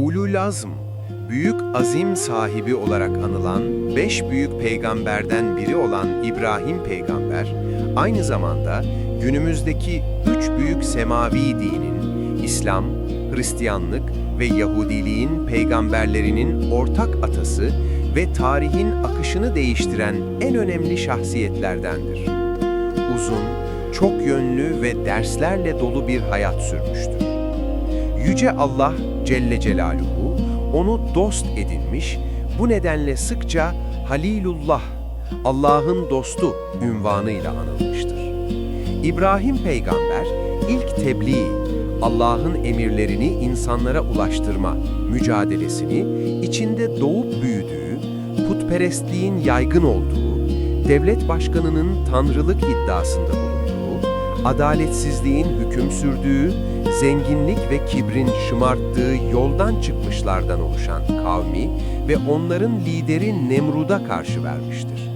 Ulul Azm, büyük azim sahibi olarak anılan beş büyük peygamberden biri olan İbrahim peygamber, aynı zamanda günümüzdeki üç büyük semavi dinin, İslam, Hristiyanlık ve Yahudiliğin peygamberlerinin ortak atası ve tarihin akışını değiştiren en önemli şahsiyetlerdendir. Uzun, çok yönlü ve derslerle dolu bir hayat sürmüştür. Yüce Allah Celle Celaluhu onu dost edinmiş, bu nedenle sıkça Halilullah, Allah'ın dostu ünvanıyla anılmıştır. İbrahim peygamber ilk tebliğ, Allah'ın emirlerini insanlara ulaştırma mücadelesini içinde doğup büyüdüğü, putperestliğin yaygın olduğu, devlet başkanının tanrılık iddiasında bulunduğu, adaletsizliğin hüküm sürdüğü, zenginlik ve kibrin şımarttığı yoldan çıkmışlardan oluşan kavmi ve onların lideri Nemrud'a karşı vermiştir.